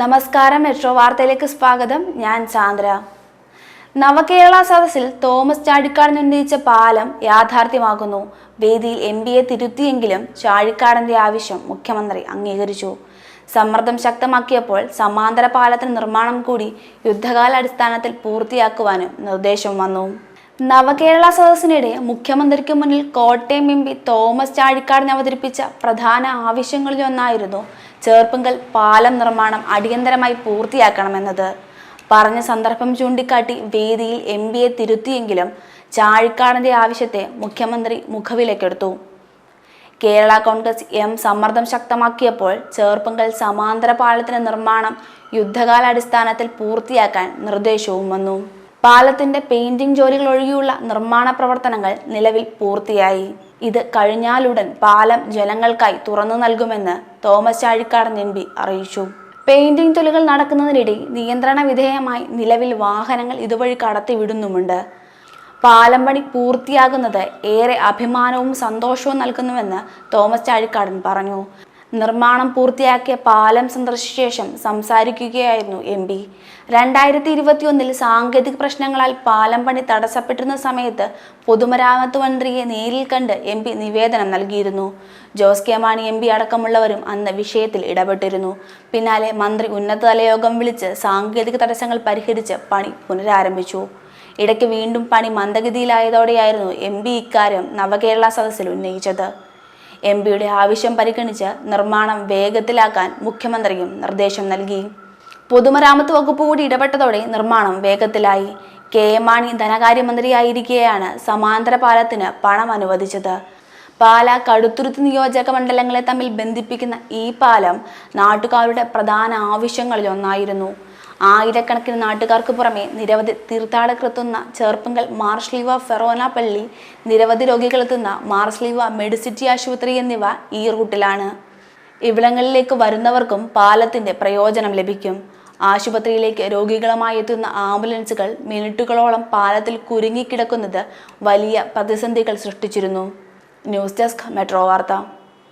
നമസ്കാരം മെട്രോ വാർത്തയിലേക്ക് സ്വാഗതം. ഞാൻ ചാന്ദ്ര. നവകേരള സദസ്സിൽ തോമസ് ചാഴിക്കാടൻ ഉന്നയിച്ച പാലം യാഥാർത്ഥ്യമാകുന്നു. വേദിയിൽ എം പിയെ തിരുത്തിയെങ്കിലും ചാഴിക്കാടന്റെ ആവശ്യം മുഖ്യമന്ത്രി അംഗീകരിച്ചു. സമ്മർദ്ദം ശക്തമാക്കിയപ്പോൾ സമാന്തര പാലത്തിന് നിർമ്മാണം കൂടി യുദ്ധകാലാടിസ്ഥാനത്തിൽ പൂർത്തിയാക്കുവാനും നിർദ്ദേശം വന്നു. നവകേരള സദസ്സിനിടെ മുഖ്യമന്ത്രിക്ക് മുന്നിൽ കോട്ടയം എം പി തോമസ് ചാഴിക്കാടൻ അവതരിപ്പിച്ച പ്രധാന ആവശ്യങ്ങളിലൊന്നായിരുന്നു ചേർപ്പുങ്കൽ പാലം നിർമ്മാണം അടിയന്തരമായി പൂർത്തിയാക്കണമെന്നത്. പറഞ്ഞ സന്ദർഭം ചൂണ്ടിക്കാട്ടി വേദിയിൽ എം പിയെ തിരുത്തിയെങ്കിലും ചാഴിക്കാടിന്റെ ആവശ്യത്തെ മുഖ്യമന്ത്രി മുഖവിലേക്കെടുത്തു. കേരള കോൺഗ്രസ് എം സമ്മർദ്ദം ശക്തമാക്കിയപ്പോൾ ചേർപ്പുങ്കൽ സമാന്തര പാലത്തിന്റെ നിർമ്മാണം യുദ്ധകാലാടിസ്ഥാനത്തിൽ പൂർത്തിയാക്കാൻ നിർദ്ദേശവും വന്നു. പാലത്തിന്റെ പെയിന്റിംഗ് ജോലികൾ ഒഴികെയുള്ള നിർമ്മാണ പ്രവർത്തനങ്ങൾ നിലവിൽ പൂർത്തിയായി. ഇത് കഴിഞ്ഞാലുടൻ പാലം ജനങ്ങൾക്കായി തുറന്നു നൽകുമെന്ന് തോമസ് ചാഴിക്കാടൻ എം അറിയിച്ചു. പെയിന്റിംഗ് തൊലികൾ നടക്കുന്നതിനിടെ നിയന്ത്രണ വിധേയമായി നിലവിൽ വാഹനങ്ങൾ ഇതുവഴി കടത്തിവിടുന്നുമുണ്ട്. പാലം പണി പൂർത്തിയാകുന്നത് ഏറെ അഭിമാനവും സന്തോഷവും നൽകുന്നുവെന്ന് തോമസ് ചാഴിക്കാടൻ പറഞ്ഞു. നിർമ്മാണം പൂർത്തിയാക്കിയ പാലം സന്ദർശിച്ച ശേഷം സംസാരിക്കുകയായിരുന്നു എം പി. രണ്ടായിരത്തി ഇരുപത്തിയൊന്നിൽ സാങ്കേതിക പ്രശ്നങ്ങളാൽ പാലം പണി തടസ്സപ്പെട്ടിരുന്ന സമയത്ത് പൊതുമരാമത്ത് മന്ത്രിയെ നേരിൽ കണ്ട് എം പി നിവേദനം നൽകിയിരുന്നു. Jose K Mani M P അടക്കമുള്ളവരും അന്ന് വിഷയത്തിൽ ഇടപെട്ടിരുന്നു. പിന്നാലെ മന്ത്രി ഉന്നതതല യോഗം വിളിച്ച് സാങ്കേതിക തടസ്സങ്ങൾ പരിഹരിച്ച് പണി പുനരാരംഭിച്ചു. ഇടയ്ക്ക് വീണ്ടും പണി മന്ദഗതിയിലായതോടെയായിരുന്നു എം പി ഇക്കാര്യം നവകേരള സദസ്സിൽ ഉന്നയിച്ചത്. എം പിയുടെ ആവശ്യം പരിഗണിച്ച് നിർമ്മാണം വേഗത്തിലാക്കാൻ മുഖ്യമന്ത്രിയും നിർദ്ദേശം നൽകി. പൊതുമരാമത്ത് വകുപ്പ് കൂടി ഇടപെട്ടതോടെ നിർമ്മാണം വേഗത്തിലായി. കെ എം മാണി ധനകാര്യമന്ത്രിയായിരിക്കെയാണ് സമാന്തര പാലത്തിന് പണം അനുവദിച്ചത്. പാല കടുത്തുരുത്ത് നിയോജക മണ്ഡലങ്ങളെ തമ്മിൽ ബന്ധിപ്പിക്കുന്ന ഈ പാലം നാട്ടുകാരുടെ പ്രധാന ആവശ്യങ്ങളിൽ ഒന്നായിരുന്നു ആയിരക്കണക്കിന് നാട്ടുകാർക്ക് പുറമെ നിരവധി തീർത്ഥാടകരെത്തുന്ന ചേർപ്പങ്കൽ മാർസ്ലീവ ഫെറോന പള്ളി നിരവധി രോഗികളെത്തുന്ന മാർസ്ലീവ മെഡിസിറ്റി ആശുപത്രി എന്നിവ ഈ റൂട്ടിലാണ്. ഇവിടങ്ങളിലേക്ക് വരുന്നവർക്കും പാലത്തിന്റെ പ്രയോജനം ലഭിക്കും. ആശുപത്രിയിലേക്ക് രോഗികളുമായി എത്തുന്ന ആംബുലൻസുകൾ മിനിറ്റുകളോളം പാലത്തിൽ കുരുങ്ങിക്കിടക്കുന്നത് വലിയ പ്രതിസന്ധികൾ സൃഷ്ടിച്ചിരുന്നു. ന്യൂസ് ഡെസ്ക് മെട്രോ വാർത്ത.